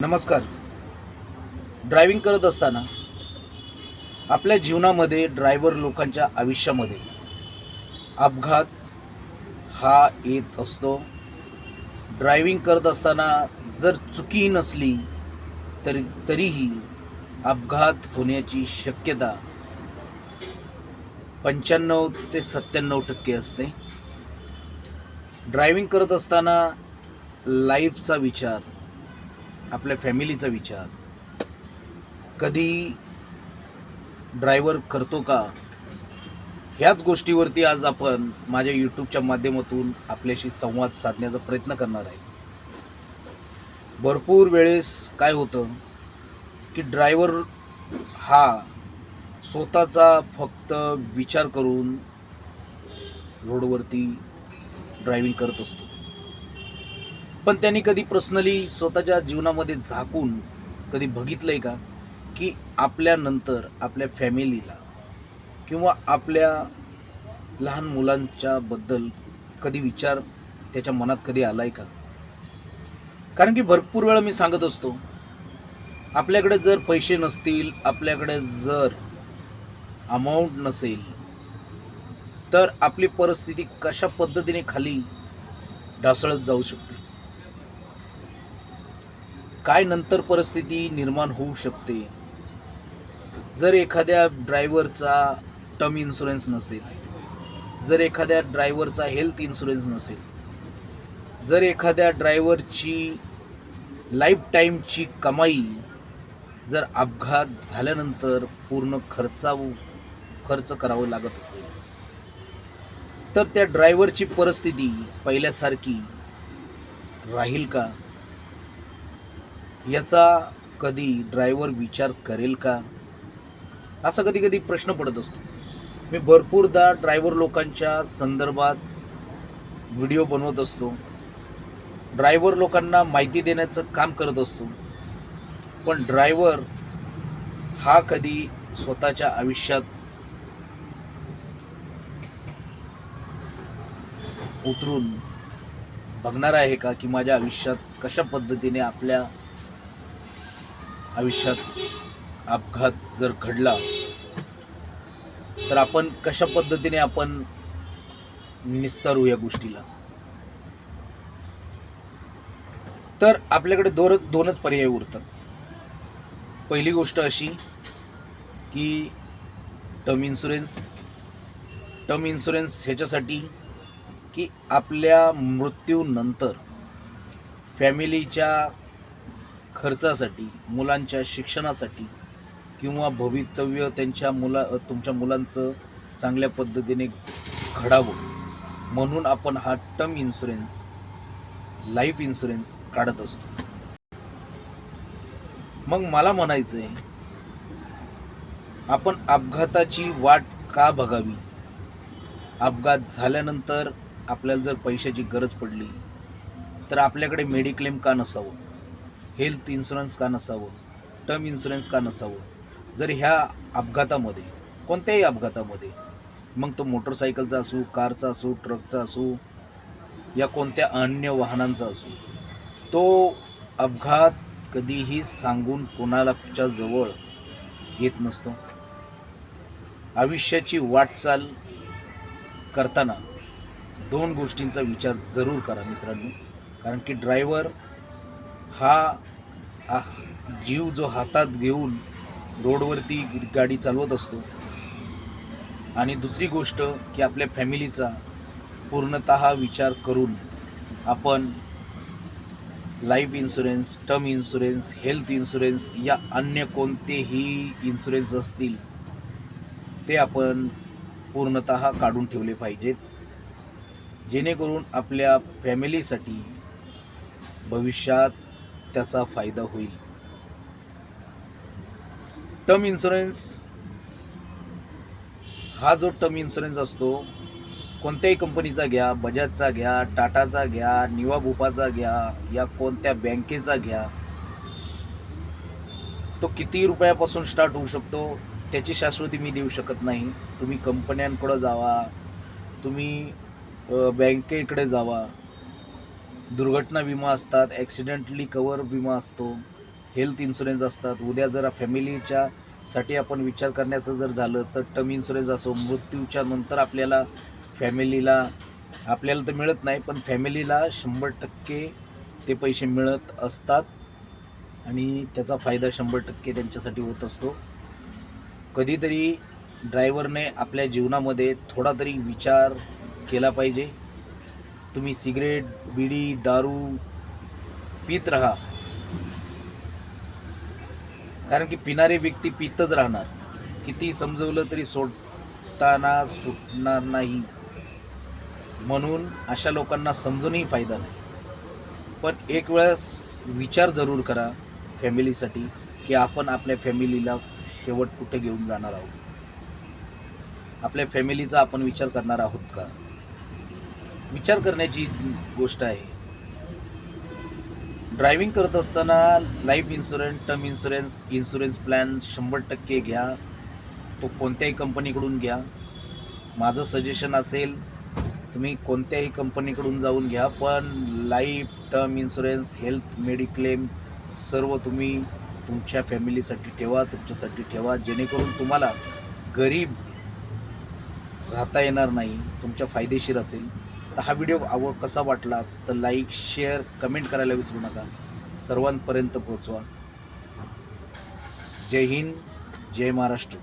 नमस्कार. ड्रायव्हिंग करत असताना आपल्या जीवनामध्ये ड्रायव्हर लोकांच्या आयुष्यामध्ये अपघात हा येत असतो. ड्रायव्हिंग करत असताना जर चुकी नसली तरी तरीही अपघात होण्याची शक्यता पंच्याण्णव ते सत्त्याण्णव टक्के असते. ड्रायव्हिंग करत असताना लाईफचा विचार आपल्या फॅमिलीचा विचार. कधी ड्रायव्हर करतो का? ह्याच गोष्टीवरती आज आपण माझ्या यूट्यूबच्या माध्यमातून आपल्याशी संवाद साधण्याचा प्रयत्न करणार आहे. भरपूर वेळेस काय होतं की ड्रायव्हर हा स्वतःचा फक्त विचार करून रोडवरती ड्रायव्हिंग करत असतो. पण त्यांनी कधी पर्सनली स्वतःच्या जीवनामध्ये झाकून कधी बघितलंय का? की आपल्यानंतर आपल्या फॅमिलीला किंवा आपल्या लहान मुलांच्या बद्दल कधी विचार त्याच्या मनात कधी आला आहे का? कारण की भरपूर वेळा मी सांगत असतो आपल्याकडे जर पैसे नसतील आपल्याकडे जर अमाऊंट नसेल तर आपली परिस्थिती कशा पद्धतीने खाली ढासळत जाऊ शकते? काय नंतर परिस्थिती निर्माण होऊ शकते? जर एखाद्या ड्रायव्हरचा टर्म इन्शुरन्स नसेल जर एखाद्या ड्रायव्हरचा हेल्थ इन्शुरन्स नसेल जर एखाद्या ड्रायव्हरची लाईफ टाईमची कमाई जर अपघात झाल्यानंतर पूर्ण खर्चाव खर्च करावं लागत असेल तर त्या ड्रायव्हरची परिस्थिती पहिल्यासारखी राहील का? याचा कधी ड्रायव्हर विचार करेल का? असा कधी कधी प्रश्न पडत असतो. मी भरपूरदा ड्रायव्हर लोकांच्या संदर्भात व्हिडिओ बनवत असतो. ड्रायव्हर लोकांना माहिती देण्याचं काम करत असतो. पण ड्रायव्हर हा कधी स्वतःच्या आयुष्यात उतरून बघणार आहे का? की माझ्या आयुष्यात कशा पद्धतीने आपल्या आयुष्यात अपघात जर घडला तर आपण कशा पद्धतीने आपण निस्तारू या गोष्टीला? तर आपल्याकडे दोन दोनच पर्याय उरतात. पहिली गोष्ट अशी की टर्म इन्शुरन्स. टर्म इन्शुरन्स ह्याच्यासाठी की आपल्या मृत्यूनंतर फॅमिलीच्या खर्चासाठी मुलांच्या शिक्षणासाठी किंवा भवितव्य त्यांच्या मुला तुमच्या मुलांचं चांगल्या पद्धतीने घडावं. म्हणून आपण हा टर्म इन्शुरन्स लाईफ इन्शुरन्स काढत असतो. मग मला म्हणायचं आहे आपण अपघाताची वाट का बघावी? अपघात झाल्यानंतर आपल्याला जर पैशाची गरज पडली तर आपल्याकडे मेडिक्लेम का नसावं? हेल्थ इन्शुरन्स का नसावं? टर्म इन्शुरन्स का नसावं? जर ह्या अपघातामध्ये कोणत्याही अपघातामध्ये मग तो मोटरसायकलचा असू कारचा असू ट्रकचा असू या कोणत्या अन्य वाहनांचा असू तो अपघात कधीही सांगून कोणालाच्या जवळ येत नसतो. आयुष्याची वाटचाल करताना दोन गोष्टींचा विचार जरूर करा मित्रांनो. कारण की ड्रायव्हर हा जीव जो हातात घेऊन रोडवरती गाडी चालवत असतो. आणि दुसरी गोष्ट की आपल्या फॅमिलीचा पूर्णत विचार करून आपण life insurance term insurance health insurance या अन्य कोणतेही इन्शुरन्स असतील ते आपण पूर्णत काढून ठेवले पाहिजेत. जेणेकरून आपल्या फॅमिलीसाठी भविष्यात त्याचा फायदा होईल. टर्म इन्शुरन्स हा जो टर्म इन्शुरन्स असतो कोणत्याही कंपनीचा घ्या बजाजचा घ्या टाटाचा घ्या निवा भूपाचा घ्या या कोणत्या बँकेचा घ्या तो किती रुपयापासून स्टार्ट होऊ शकतो. त्याची शाश्वती मी देऊ शकत नाही. तुम्ही कंपन्यांकडं जावा तुम्ही बँकेकडे जावा. दुर्घटना विमा असतात ॲक्सिडेंटली कवर विमा असतो हेल्थ इन्शुरन्स असतात. उद्या जर फॅमिलीच्या साठी आपण विचार करण्याचं जर झालं तर टर्म इन्शुरन्स असो मृत्यूच्या नंतर आपल्याला फॅमिलीला आपल्याला तर मिळत नाही पण फॅमिलीला शंभर टक्के ते पैसे मिळत असतात. आणि त्याचा फायदा शंभर टक्के त्यांच्यासाठी होत असतो. कधीतरी ड्रायव्हरने आपल्या जीवनामध्ये थोडा तरी विचार केला पाहिजे. तुम्ही सिगरेट बिडी दारू पित राहा. कारण की पिणारे व्यक्ती पितच राहणार. किती समजवलं तरी सोडताना सुटणार नाही. म्हणून अशा लोकांना समजूनही फायदा नाही. पण एक वेळेस विचार जरूर करा फॅमिलीसाठी की आपण आपल्या फॅमिलीला शेवट कुठे घेऊन जाणार आहोत? आपल्या फॅमिलीचा आपण विचार करणार आहोत का? विचार करण्याची गोष्ट आहे. ड्रायव्हिंग करत असताना life insurance term insurance insurance plan शंभर टक्के घ्या. तो कोणत्याही कंपनीकडून घ्या. माझं सजेशन असेल तुम्ही कोणत्याही कंपनीकडून जाऊन घ्या पण life term insurance health mediclaim सर्व तुम्ही तुमच्या फॅमिलीसाठी ठेवा तुमच्यासाठी ठेवा. जेणेकरून तुम्हाला गरीब राहता येणार नाही तुमच्या फायदेशीर असेल. तर हा व्हिडिओ आवड कसा वाटला तर लाईक शेअर कमेंट करायला विसरू नका. सर्वांपर्यंत पोहोचवा. जय हिंद जय महाराष्ट्र.